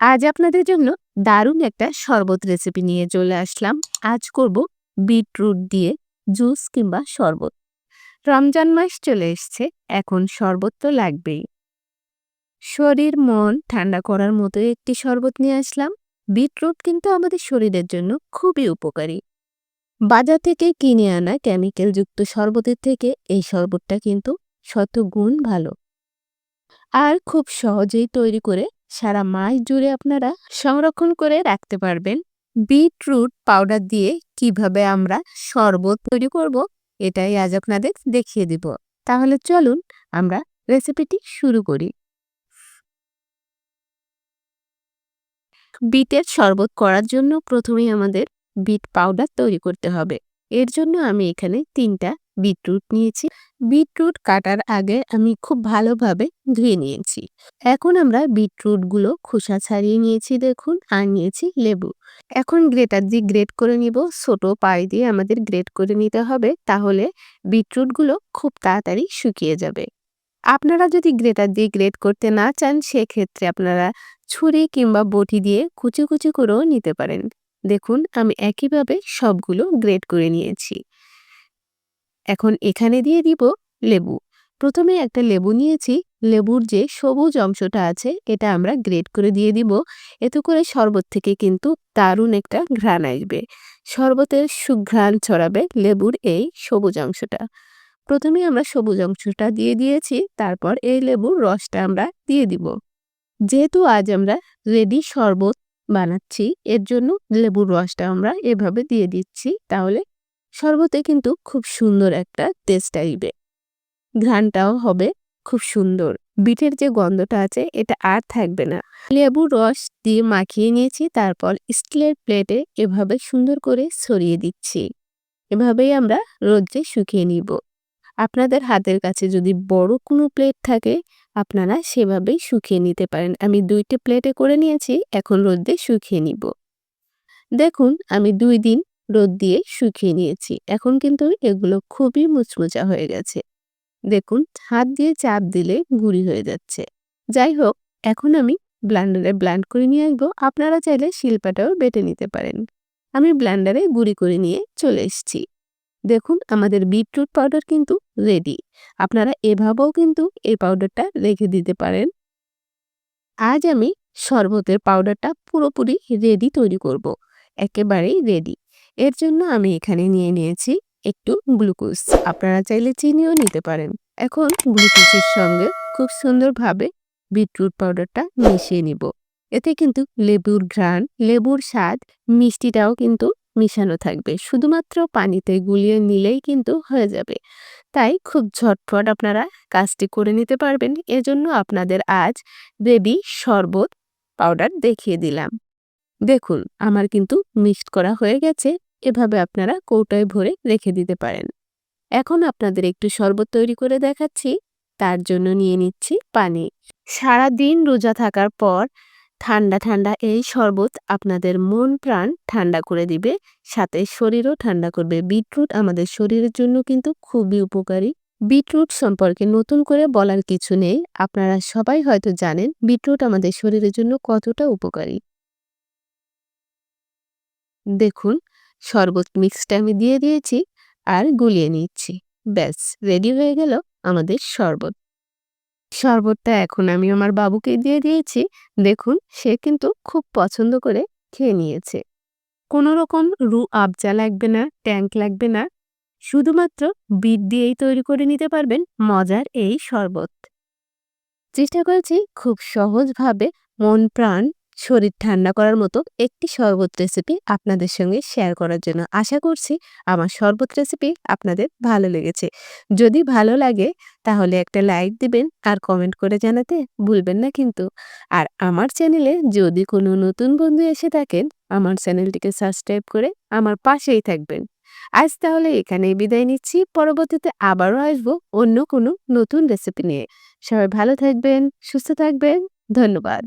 আজ আপনাদের জন্য দারুণ একটা শরবত রেসিপি নিয়ে চলে আসলাম। আজ করব বিটরুট দিয়ে জুস কিংবা শরবত। রমজান মাস চলে এসছে, এখন শরবত তো লাগবেই। শরীর, মন ঠান্ডা করার মতো একটি শরবত নিয়ে আসলাম। বিটরুট কিন্তু আমাদের শরীরের জন্য খুবই উপকারী। বাজার থেকে কিনে আনা কেমিক্যালযুক্ত শরবতের থেকে এই শরবতটা কিন্তু শত গুণ ভালো। আর খুব সহজেই তৈরি করে সারা মাস জুড়ে আপনারা সংরক্ষণ করে রাখতে পারবেন। বিটরুট পাউডার দিয়ে কীভাবে আমরা শরবত তৈরি করব, এটাই আজ আপনাদের দেখিয়ে দিব। তাহলে চলুন আমরা রেসিপিটি শুরু করি। বিটের শরবত করার জন্য প্রথমেই আমাদের বিট পাউডার তৈরি করতে হবে। এর জন্য আমি এখানে তিনটা বিটরুট নিয়েছি। বিটরুট কাটার আগে আমি খুব ভালোভাবে ধুয়ে নিয়েছি। এখন আমরা বিটরুটগুলো খোসা ছাড়িয়ে নিয়েছি, দেখুন, আর নিয়েছি লেবু। এখন গ্রেটার দিয়ে গ্রেট করে নিব। ছোট পাই দিয়ে আমাদের গ্রেট করে নিতে হবে, তাহলে বিটরুটগুলো খুব তাড়াতাড়ি শুকিয়ে যাবে। আপনারা যদি গ্রেটার দিয়ে গ্রেট করতে না চান, সেক্ষেত্রে আপনারা ছুরি কিংবা বটি দিয়ে কুচি কুচি করেও নিতে পারেন। দেখুন, আমি একইভাবে সবগুলো গ্রেট করে নিয়েছি। এখন এখানে দিয়ে দিব লেবু। প্রথমে একটা লেবু নিয়েছি, লেবুর যে সবুজ অংশটা আছে, এটা আমরা গ্রেট করে দিয়ে দিব। এতে করে শরবত থেকে কিন্তু দারুণ একটা ঘ্রাণ আসবে। শরবতের সুঘ্রাণ ছড়াবে লেবুর এই সবুজ অংশটা। প্রথমে আমরা সবুজ অংশটা দিয়ে দিয়েছি, তারপর এই লেবুর রসটা আমরা দিয়ে দিব। যেহেতু আজ আমরা রেডি শরবত বানাচ্ছি, এর জন্য লেবুর রসটা আমরা এভাবে দিয়ে দিচ্ছি, তাহলে শরবতে কিন্তু খুব সুন্দর একটা টেস্ট আসবে। ঘ্রাণটাও হবে খুব সুন্দর। বিটের যে গন্ধটা আছে, এটা আর থাকবে না। লেবুর রস দিয়ে মাখিয়ে নিয়েছি, তারপর স্টিলের প্লেটে এভাবে সুন্দর করে ছড়িয়ে দিচ্ছি। এভাবেই আমরা রোদ্রে শুকিয়ে নিব। আপনাদের হাতের কাছে যদি বড় কোনো প্লেট থাকে, আপনারা সেভাবেই শুকিয়ে নিতে পারেন। আমি দুইটি প্লেটে করে নিয়েছি, এখন রোদ্রে শুকিয়ে নিব। দেখুন, আমি দুই দিন রোদ দিয়ে শুকিয়ে নিয়েছি। এখন কিন্তু এগুলো খুবই মুচমুচা হয়ে গেছে। দেখুন, হাত দিয়ে চাপ দিলে গুঁড়ি হয়ে যাচ্ছে। যাই হোক, এখন আমি ব্লান্ডারে ব্লান্ড করে নিয়ে আসব। আপনারা চাইলে শিল্পাটাও বেটে নিতে পারেন। আমি ব্লান্ডারে গুঁড়ি করে নিয়ে চলে এসেছি। দেখুন, আমাদের বিটরুট পাউডার কিন্তু রেডি। আপনারা এভাবেও কিন্তু এই পাউডারটা রেখে দিতে পারেন। আজ আমি শরবতের পাউডারটা পুরোপুরি রেডি তৈরি করব। একেবারেই রেডি। এর জন্য আমি এখানে নিয়ে নিয়েছি একটু গ্লুকোজ। আপনারা চাইলে চিনিও নিতে পারেন। এখন গ্লুকোজের সঙ্গে খুব সুন্দরভাবে বিটরুট পাউডারটা মিশিয়ে নিব। এতে কিন্তু লেবুর ঘ্রাণ, লেবুর স্বাদ, মিষ্টিটাও কিন্তু মিশানো থাকবে। শুধুমাত্র পানিতে গুলিয়ে নিলেই কিন্তু হয়ে যাবে। তাই খুব ঝটফট আপনারা কাজটি করে নিতে পারবেন। এজন্য আপনাদের আজ বেবি শরবত পাউডার দেখিয়ে দিলাম। দেখুন, আমার কিন্তু মিক্সড করা হয়ে গেছে। এভাবে আপনারা কৌটায় ভরে রেখে দিতে পারেন। এখন আপনাদের একটু শরবত তৈরি করে দেখাচ্ছি। তার জন্য নিয়ে নিচ্ছি পানি সারা দিন রোজা থাকার পর ঠান্ডা ঠান্ডা এই শরবত আপনাদের মন প্রাণ ঠান্ডা করে দিবে, সাথে শরীরও ঠান্ডা করবে। বিটরুট আমাদের শরীরের জন্য কিন্তু খুবই উপকারী। বিটরুট সম্পর্কে নতুন করে বলার কিছু নেই। আপনারা সবাই হয়তো জানেন বিটরুট আমাদের শরীরের জন্য কতটা উপকারী। দেখুন শরবত মিক্সটা আমি দিয়ে দিয়েছি আর গুলিয়ে নিচ্ছি। ব্যাস রেডি হয়ে গেল আমাদের শরবত। শরবতটা এখন আমি আমার বাবুকে দিয়ে দিয়েছি। দেখুন, সে কিন্তু খুব পছন্দ করে খেয়ে নিয়েছে। কোনো রকম রু আবজা লাগবে না ট্যাঙ্ক লাগবে না। শুধুমাত্র বিট দিয়েই তৈরি করে নিতে পারবেন মজার এই শরবত। চেষ্টা করেছি খুব সহজভাবে মন প্রাণ শরীর ঠান্ডা করার মতো একটি শরবত রেসিপি আপনাদের সঙ্গে শেয়ার করার জন্য। আশা করছি আমার শরবত রেসিপি আপনাদের ভালো লেগেছে। যদি ভালো লাগে তাহলে একটা লাইক দিবেন, আর কমেন্ট করে জানাতে ভুলবেন না কিন্তু। আর আমার চ্যানেলে যদি কোনো নতুন বন্ধু এসে থাকেন, আমার চ্যানেলটিকে সাবস্ক্রাইব করে আমার পাশেই থাকবেন। আজ তাহলে এখানেই বিদায় নিচ্ছি। পরবর্তীতে আবারও আসব অন্য কোনো নতুন রেসিপি নিয়ে। সবাই ভালো থাকবেন, সুস্থ থাকবেন। ধন্যবাদ।